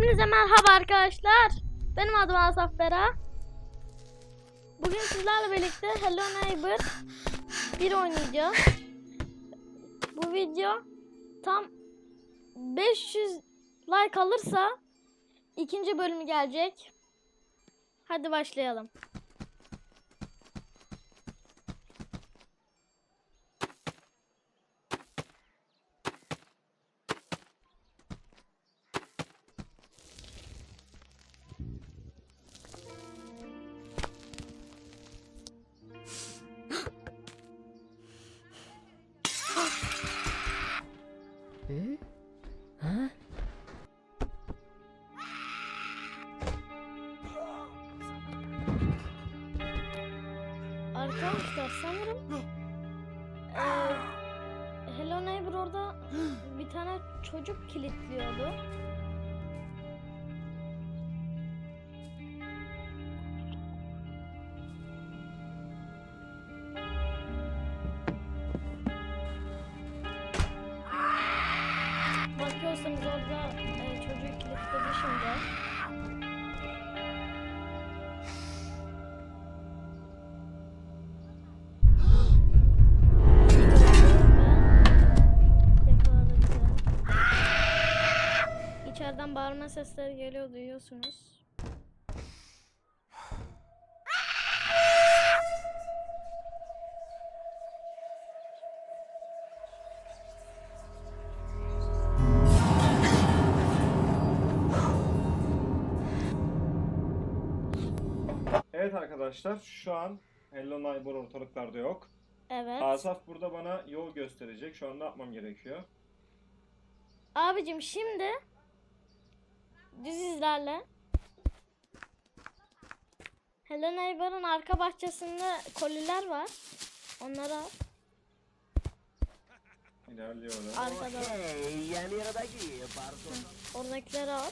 Hepinize merhaba arkadaşlar. Benim adım Asaf Bera. Bugün sizlerle birlikte Hello Neighbor 1 oynayacağız. Bu video tam 500 like alırsa ikinci bölümü gelecek. Hadi başlayalım. Arkadaşlar sanırım eee, Hello Neighbor orada bir tane çocuk kilitliyordu. Bağırma sesleri geliyor duyuyorsunuz. Evet arkadaşlar şu an Hello Neighbor ortalıklarda yok. Evet. Asaf burada bana yol gösterecek. Şu an ne yapmam gerekiyor? Abicim şimdi düz izlerle Hello Neighbor'ın arka bahçesinde koliler var. Onları al. İlerliyorum. Arkada. Hey, yaniradagi Barton. Oradakileri al.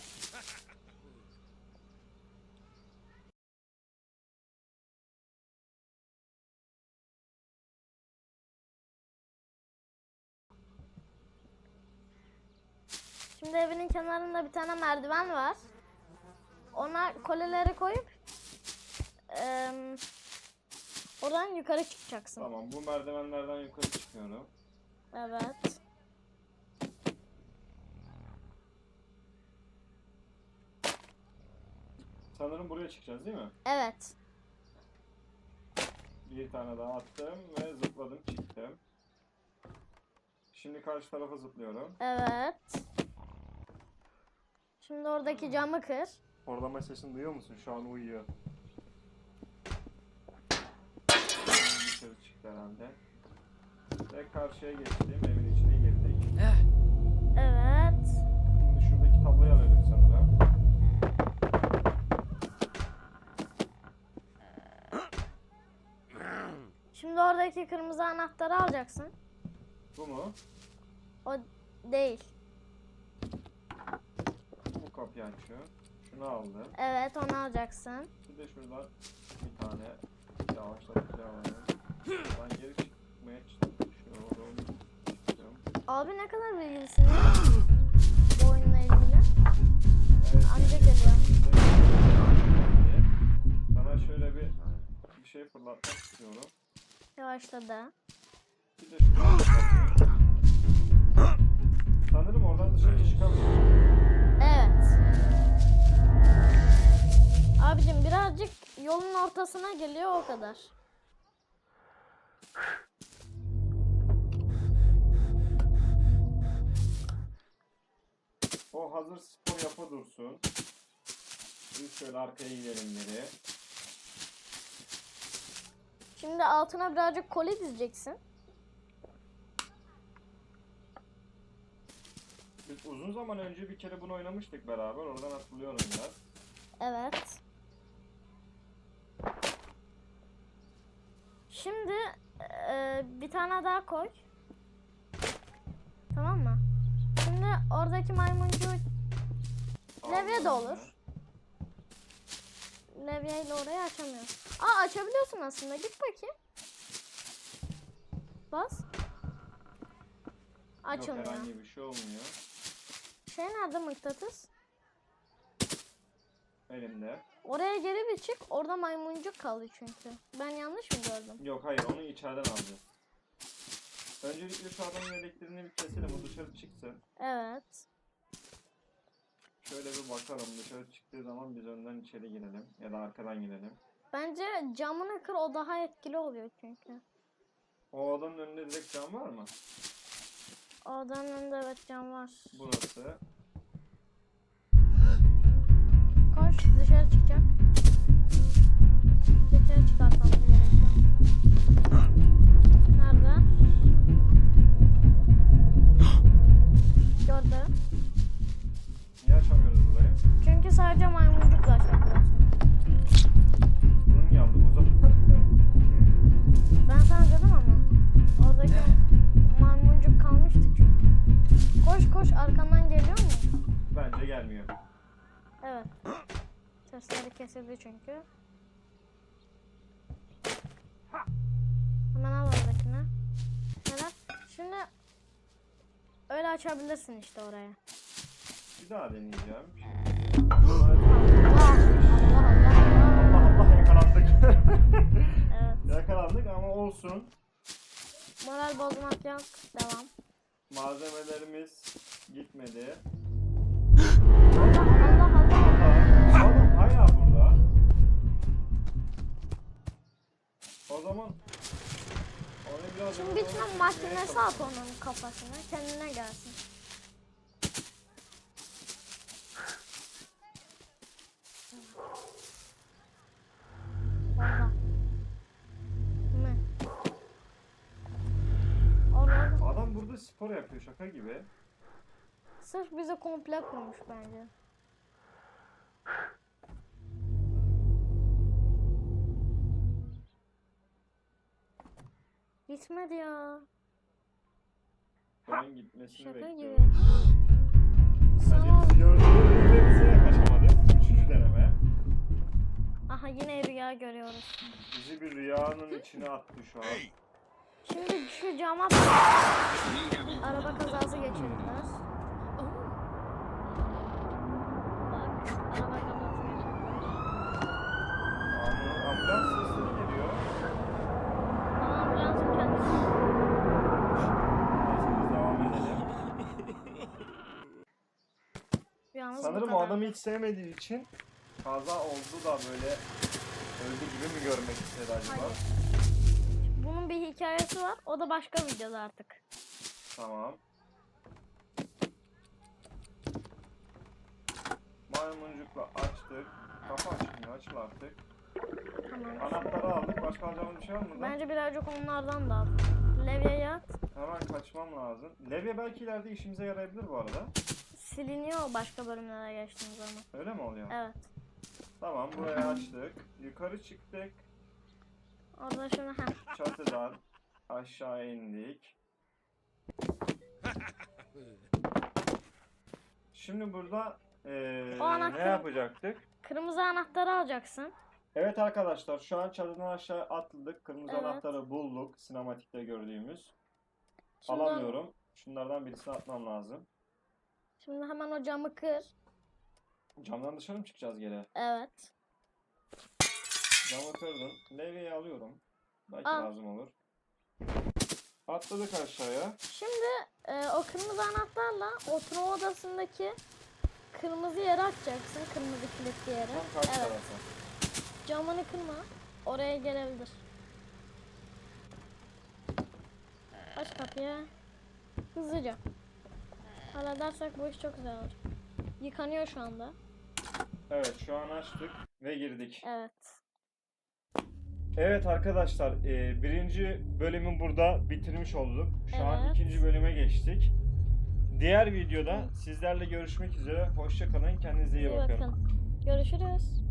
Şimdi evinin kenarında bir tane merdiven var. Ona koleleri koyup eee, oradan yukarı çıkacaksın. Tamam bu merdivenlerden yukarı çıkıyorum. Evet. Sanırım buraya çıkacağız değil mi? Evet. Bir tane daha attım ve zıpladım çıktım. Şimdi karşı tarafa zıplıyorum. Evet. Şimdi oradaki camı kır. Horlama sesini duyuyor musun? Şu an uyuyor. Dışarı çıktı herhalde. Ve karşıya geçtim. Evin içine girdik. Evet. Şimdi şuradaki tabloyu alıyorum sanırım. Şimdi oradaki kırmızı anahtarı alacaksın. Bu mu? O değil. Kapıyı açıyor. Şunu aldım. Evet onu alacaksın. Bir de şuradan bir tane yavaşlatıcı alalım. Ben geri çıkmaya çalışıyorum. Abi ne kadar bilgilisin bu oyunla ilgili. Evet. Anca geliyor. Sana şöyle bir bir şey fırlatmak istiyorum. Yavaşladı. Bir de fırlatayım. Sanırım oradan dışarı çıkamıyorum. Evet. Abicim birazcık yolun ortasına geliyor o kadar. O hazır spor yapı dursun. Biz şöyle arkaya gidelim geri. Şimdi altına birazcık koli dizeceksin. Biz uzun zaman önce bir kere bunu oynamıştık beraber. Oradan hatırlıyorum biraz. Evet. Şimdi eee, bir tane daha koy. Tamam mı? Şimdi oradaki maymuncu levye de olur. Levye ile orayı açamıyorsun. Aa açabiliyorsun aslında. Git bakayım. Bas. Yok Açılmıyor. herhangi bir şey olmuyor. Şey nerede mıknatıs? elimde. Oraya geri bir çık. Orada maymuncuk kaldı çünkü. Ben yanlış mı gördüm? Yok hayır onu içeriden alacağız. Öncelikle şu adamın elektriğini bir keselim o dışarı çıksın. Evet. Şöyle bir bakalım dışarı çıktığı zaman biz önden içeri girelim ya da arkadan girelim. Bence camını kır o daha etkili oluyor çünkü. O odanın önünde direkt cam var mı? Odanın önünde evet cam var. Burası. Koş dışarı çıkacak. Dışarı çıkartmamız kesildi çünkü. Hemen al oradakini. Neden? Şimdi öyle açabilirsin işte oraya. Bir daha deneyeceğim. Allah Allah Allah. Allah Allah yakalandık. Evet. yakalandık ama olsun. Moral bozmak yok. Devam. Malzemelerimiz gitmedi. Çekmeye at onun kafasına. Kendine gelsin. Adam burada spor yapıyor şaka gibi. Sırf bize komple kurmuş bence. Bitmedi ya. Ben gitmesini Şaka gibi. bekliyorum. Sana... Bence bizi gördüğünüzde bize yaklaşamadık. Üçüncü deneme. Aha yine rüya görüyoruz. Bizi bir rüyanın içine attı şu an. Şimdi şu cama araba kazası geçirdiler. Bak araba kazası geçirdiler. Am- Ambulans sesleri geliyor. Ama ambulansın kendisi. Neyse biz devam edelim. Bu Sanırım o kadar. adamı hiç sevmediği için kaza oldu da böyle öldü gibi mi görmek istedi acaba? Hayır. Bunun bir hikayesi var. O da başka videoda artık. Tamam. Maymuncukla açtık. Kapı açılmıyor, açıl artık. Tamam. Anahtarı aldık. Başka alacağımız bir şey var mı? Bence birazcık onlardan da al. Levyeye at. Hemen kaçmam lazım. Levye belki ileride işimize yarayabilir bu arada. Siliniyor başka bölümlere geçtiğimiz zaman. Öyle mi oluyor? Evet. Tamam burayı açtık. Yukarı çıktık. Orada şunu heh. Çatıdan aşağı indik. Şimdi burada eee, O anahtarı- ne yapacaktık? Kırmızı anahtarı alacaksın. Evet arkadaşlar şu an çatıdan aşağı atladık. Kırmızı Evet. anahtarı bulduk. Sinematikte gördüğümüz. Şimdi, Alamıyorum. Şunlardan birisini atmam lazım. Şimdi hemen o camı kır. Camdan dışarı mı çıkacağız geri? Evet. Camı kırdım. Levyeyi alıyorum. Belki Al. lazım olur. Atladık aşağıya. Şimdi e, o kırmızı anahtarla oturma odasındaki kırmızı yere açacaksın. Kırmızı kilitli yere. Tam karşı Evet. tarafa. Camını kırma. Oraya gelebilir. Aç kapıyı. Hızlıca. Halledersek bu iş çok güzel olur. Yıkanıyor şu anda. Evet şu an açtık ve girdik. Evet. Evet arkadaşlar e, birinci bölümü burada bitirmiş olduk. Şu an Evet. ikinci bölüme geçtik. Diğer videoda sizlerle görüşmek üzere. Hoşça kalın. Kendinize iyi, İyi bakın. bakın. Görüşürüz.